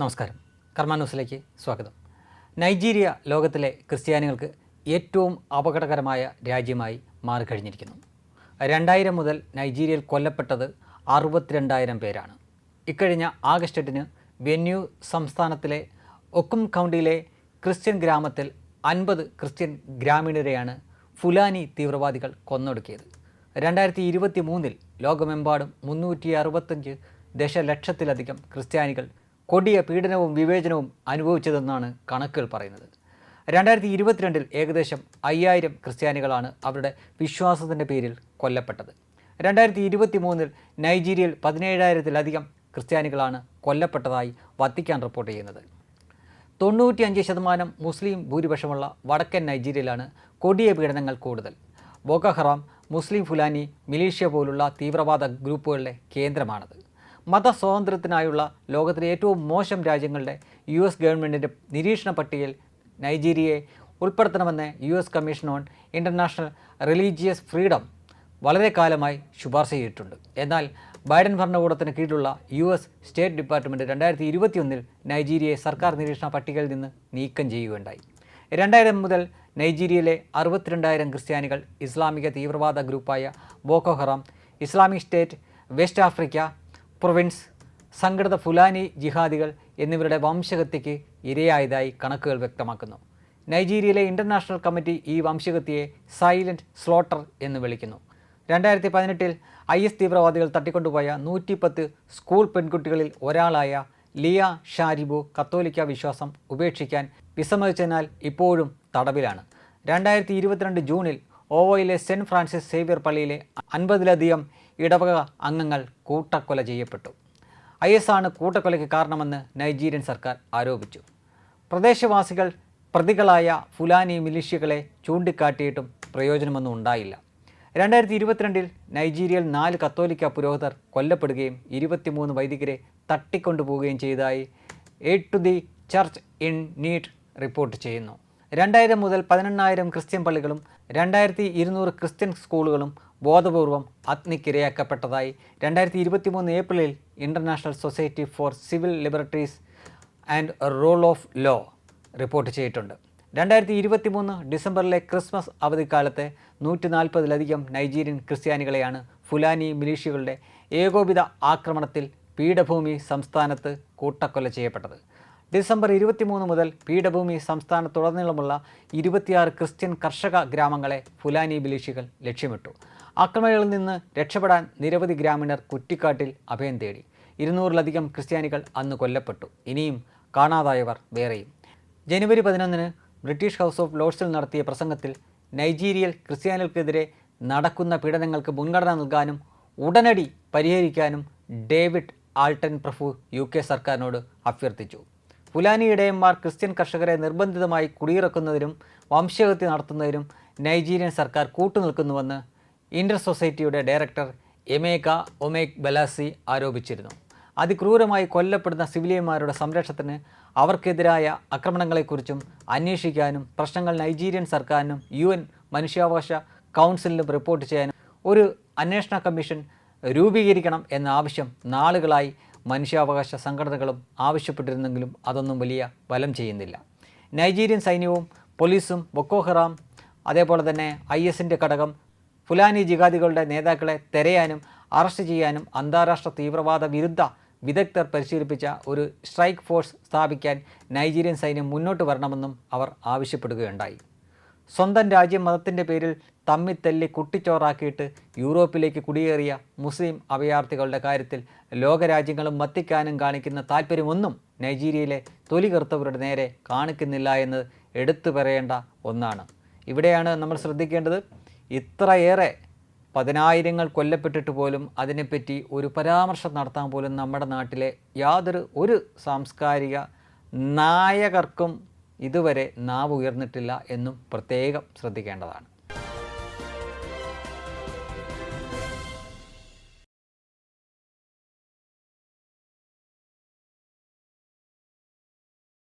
നമസ്കാരം. കർമ്മ ന്യൂസിലേക്ക് സ്വാഗതം. നൈജീരിയ ലോകത്തിലെ ക്രിസ്ത്യാനികൾക്ക് ഏറ്റവും അപകടകരമായ രാജ്യമായി മാറിക്കഴിഞ്ഞിരിക്കുന്നു. രണ്ടായിരം മുതൽ നൈജീരിയയിൽ കൊല്ലപ്പെട്ടത് അറുപത്തിരണ്ടായിരം പേരാണ്. ഇക്കഴിഞ്ഞ ആഗസ്റ്റ് എട്ടിന് വെന്യൂ സംസ്ഥാനത്തിലെ ഒക്കും കൗണ്ടിയിലെ ക്രിസ്ത്യൻ ഗ്രാമത്തിൽ അൻപത് ക്രിസ്ത്യൻ ഗ്രാമീണരെയാണ് ഫുലാനി തീവ്രവാദികൾ കൊന്നൊടുക്കിയത്. രണ്ടായിരത്തി ഇരുപത്തി മൂന്നിൽ ലോകമെമ്പാടും മുന്നൂറ്റി അറുപത്തഞ്ച് ദശലക്ഷത്തിലധികം ക്രിസ്ത്യാനികൾ കൊടിയ പീഡനവും വിവേചനവും അനുഭവിച്ചതെന്നാണ് കണക്കുകൾ പറയുന്നത്. രണ്ടായിരത്തി ഇരുപത്തിരണ്ടിൽ ഏകദേശം അയ്യായിരം ക്രിസ്ത്യാനികളാണ് അവരുടെ വിശ്വാസത്തിന്റെ പേരിൽ കൊല്ലപ്പെട്ടത്. രണ്ടായിരത്തി ഇരുപത്തി മൂന്നിൽ നൈജീരിയയിൽ പതിനേഴായിരത്തിലധികം ക്രിസ്ത്യാനികളാണ് കൊല്ലപ്പെട്ടതായി വത്തിക്കാൻ റിപ്പോർട്ട് ചെയ്യുന്നത്. തൊണ്ണൂറ്റിയഞ്ച് ശതമാനം മുസ്ലിം ഭൂരിപക്ഷമുള്ള വടക്കൻ നൈജീരിയയിലാണ് കൊടിയ പീഡനങ്ങൾ കൂടുതൽ. ബോക്കഹറാം മുസ്ലിം ഫുലാനി മിലീഷ്യ പോലുള്ള തീവ്രവാദ ഗ്രൂപ്പുകളുടെ കേന്ദ്രമാണത്. മതസ്വാതന്ത്ര്യത്തിനായുള്ള ലോകത്തിലെ ഏറ്റവും മോശം രാജ്യങ്ങളുടെ യു എസ് ഗവൺമെന്റിന്റെ നിരീക്ഷണ പട്ടികയിൽ നൈജീരിയയെ ഉൾപ്പെടുത്തണമെന്ന് U S commission on international religious freedom വളരെ കാലമായി ശുപാർശ ചെയ്തിട്ടുണ്ട്. എന്നാൽ ബൈഡൻ ഭരണകൂടത്തിന് കീഴിലുള്ള യു എസ് സ്റ്റേറ്റ് ഡിപ്പാർട്ട്മെന്റ് രണ്ടായിരത്തി ഇരുപത്തിയൊന്നിൽ നൈജീരിയയെ സർക്കാർ നിരീക്ഷണ പട്ടികയിൽ നിന്ന് നീക്കം ചെയ്യുകയുണ്ടായി. രണ്ടായിരം മുതൽ നൈജീരിയയിലെ അറുപത്തിരണ്ടായിരം ക്രിസ്ത്യാനികൾ ഇസ്ലാമിക തീവ്രവാദ ഗ്രൂപ്പായ Boko Haram Islamic State West Africa Province സംഘടിത ഫുലാനി ജിഹാദികൾ എന്നിവരുടെ വംശഹത്യയ്ക്ക് ഇരയായതായി കണക്കുകൾ വ്യക്തമാക്കുന്നു. നൈജീരിയയിലെ ഇന്റർനാഷണൽ കമ്മിറ്റി ഈ വംശഹത്യയെ സൈലന്റ് സ്ലോട്ടർ എന്ന് വിളിക്കുന്നു. രണ്ടായിരത്തി പതിനെട്ടിൽ ഐ എസ് തീവ്രവാദികൾ തട്ടിക്കൊണ്ടുപോയ നൂറ്റിപ്പത്ത് സ്കൂൾ പെൺകുട്ടികളിൽ ഒരാളായ ലിയ ഷാരിബു കത്തോലിക്ക വിശ്വാസം ഉപേക്ഷിക്കാൻ വിസമ്മതിച്ചതിനാൽ ഇപ്പോഴും തടവിലാണ്. രണ്ടായിരത്തി ഇരുപത്തിരണ്ട് ജൂണിൽ ഓവോയിലെ സെന്റ് ഫ്രാൻസിസ് സേവ്യർ പള്ളിയിലെ അൻപതിലധികം ഇടവക അംഗങ്ങൾ കൂട്ടക്കൊല ചെയ്യപ്പെട്ടു. ഐ എസ് ആണ് കൂട്ടക്കൊലയ്ക്ക് കാരണമെന്ന് നൈജീരിയൻ സർക്കാർ ആരോപിച്ചു. പ്രദേശവാസികൾ പ്രതികളായ ഫുലാനി മിലിഷ്യകളെ ചൂണ്ടിക്കാട്ടിയിട്ടും പ്രയോജനമൊന്നും ഉണ്ടായില്ല. രണ്ടായിരത്തി ഇരുപത്തിരണ്ടിൽ നൈജീരിയയിൽ നാല് കത്തോലിക്ക പുരോഹിതർ കൊല്ലപ്പെടുകയും ഇരുപത്തിമൂന്ന് വൈദികരെ തട്ടിക്കൊണ്ടുപോവുകയും ചെയ്തതായി aid to the church in need report ചെയ്യുന്നു. രണ്ടായിരം മുതൽ പതിനെണ്ണായിരം ക്രിസ്ത്യൻ പള്ളികളും രണ്ടായിരത്തി ഇരുന്നൂറ് ക്രിസ്ത്യൻ സ്കൂളുകളും ബോധപൂർവം അഗ്നിക്കിരയാക്കപ്പെട്ടതായി രണ്ടായിരത്തി ഇരുപത്തി മൂന്ന് ഏപ്രിലിൽ International Society for Civil Liberties and Rule of Law report ചെയ്തിട്ടുണ്ട്. രണ്ടായിരത്തി ഇരുപത്തി മൂന്ന് ഡിസംബറിലെ ക്രിസ്മസ് അവധിക്കാലത്തെ നൂറ്റി നാൽപ്പതിലധികം നൈജീരിയൻ ക്രിസ്ത്യാനികളെയാണ് ഫുലാനി മിലീഷ്യകളുടെ ഏകോപിത ആക്രമണത്തിൽ പീഠഭൂമി സംസ്ഥാനത്ത് കൂട്ടക്കൊല ചെയ്യപ്പെട്ടത്. ഡിസംബർ ഇരുപത്തിമൂന്ന് മുതൽ പീഠഭൂമി സംസ്ഥാനത്തുടനീളമുള്ള ഇരുപത്തിയാറ് ക്രിസ്ത്യൻ കർഷക ഗ്രാമങ്ങളെ ഫുലാനി ബിലീഷികൾ ലക്ഷ്യമിട്ടു. ആക്രമണങ്ങളിൽ നിന്ന് രക്ഷപ്പെടാൻ നിരവധി ഗ്രാമീണർ കുറ്റിക്കാട്ടിൽ അഭയം തേടി. ഇരുന്നൂറിലധികം ക്രിസ്ത്യാനികൾ അന്ന് കൊല്ലപ്പെട്ടു. ഇനിയും കാണാതായവർ വേറെയും. ജനുവരി പതിനൊന്നിന് ബ്രിട്ടീഷ് ഹൗസ് ഓഫ് ലോർഡ്സിൽ നടത്തിയ പ്രസംഗത്തിൽ നൈജീരിയൽ ക്രിസ്ത്യാനികൾക്കെതിരെ നടക്കുന്ന പീഡനങ്ങൾക്ക് മുൻഗണന നൽകാനും ഉടനടി പരിഹരിക്കാനും ഡേവിഡ് ആൾട്ടൻ പ്രഫു യു കെ സർക്കാരിനോട് അഭ്യർത്ഥിച്ചു. ഫുലാനി ഇടയന്മാർ ക്രിസ്ത്യൻ കർഷകരെ നിർബന്ധിതമായി കുടിയിറക്കുന്നതിനും വംശഹത്യ നടത്തുന്നതിനും നൈജീരിയൻ സർക്കാർ കൂട്ടുനിൽക്കുന്നുവെന്ന് ഇന്റർ സൊസൈറ്റിയുടെ ഡയറക്ടർ എമേക ഒമേക് ബലാസി ആരോപിച്ചിരുന്നു. അതിക്രൂരമായി കൊല്ലപ്പെടുന്ന സിവിലിയന്മാരുടെ സംരക്ഷണത്തിന് അവർക്കെതിരായ ആക്രമണങ്ങളെക്കുറിച്ചും അന്വേഷിക്കാനും പ്രശ്നങ്ങൾ നൈജീരിയൻ സർക്കാരിനും യു എൻ മനുഷ്യാവകാശ കൗൺസിലിനും റിപ്പോർട്ട് ചെയ്യാനും ഒരു അന്വേഷണ കമ്മീഷൻ രൂപീകരിക്കണം എന്ന ആവശ്യം നാളുകളായി മനുഷ്യാവകാശ സംഘടനകളും ആവശ്യപ്പെട്ടിരുന്നെങ്കിലും അതൊന്നും വലിയ ബലം ചെയ്യുന്നില്ല. നൈജീരിയൻ സൈന്യവും പോലീസും ബൊക്കോഹറാം അതേപോലെ തന്നെ ഐ എസിന്റെ ഘടകം ഫുലാനി ജിഹാദികളുടെ നേതാക്കളെ തെരയാനും അറസ്റ്റ് ചെയ്യാനും അന്താരാഷ്ട്ര തീവ്രവാദ വിരുദ്ധ വിദഗ്ധർ പരിശീലിപ്പിച്ച ഒരു സ്ട്രൈക്ക് ഫോഴ്സ് സ്ഥാപിക്കാൻ നൈജീരിയൻ സൈന്യം മുന്നോട്ട് വരണമെന്നും അവർ ആവശ്യപ്പെടുകയുണ്ടായി. സ്വന്തം രാജ്യം മതത്തിന്റെ പേരിൽ തമ്മിത്തല്ലി കുട്ടിച്ചോറാക്കിയിട്ട് യൂറോപ്പിലേക്ക് കുടിയേറിയ മുസ്ലിം അഭയാർത്ഥികളുടെ കാര്യത്തിൽ ലോകരാജ്യങ്ങളും വത്തിക്കാനും കാണിക്കുന്ന താല്പര്യമൊന്നും നൈജീരിയയിലെ തൊലി കറുത്തവരുടെ നേരെ കാണിക്കുന്നില്ല എന്ന് എടുത്തു പറയേണ്ട ഒന്നാണ്. ഇവിടെയാണ് നമ്മൾ ശ്രദ്ധിക്കേണ്ടത്. ഇത്രയേറെ പതിനായിരങ്ങൾ കൊല്ലപ്പെട്ടിട്ട് പോലും അതിനെപ്പറ്റി ഒരു പരാമർശം നടത്താൻ പോലും നമ്മുടെ നാട്ടിലെ യാതൊരു ഒരു സാംസ്കാരിക നായകർക്കും ഇതുവരെ നാവ് ഉയർന്നിട്ടില്ല എന്നും പ്രത്യേകം ശ്രദ്ധിക്കേണ്ടതാണ്.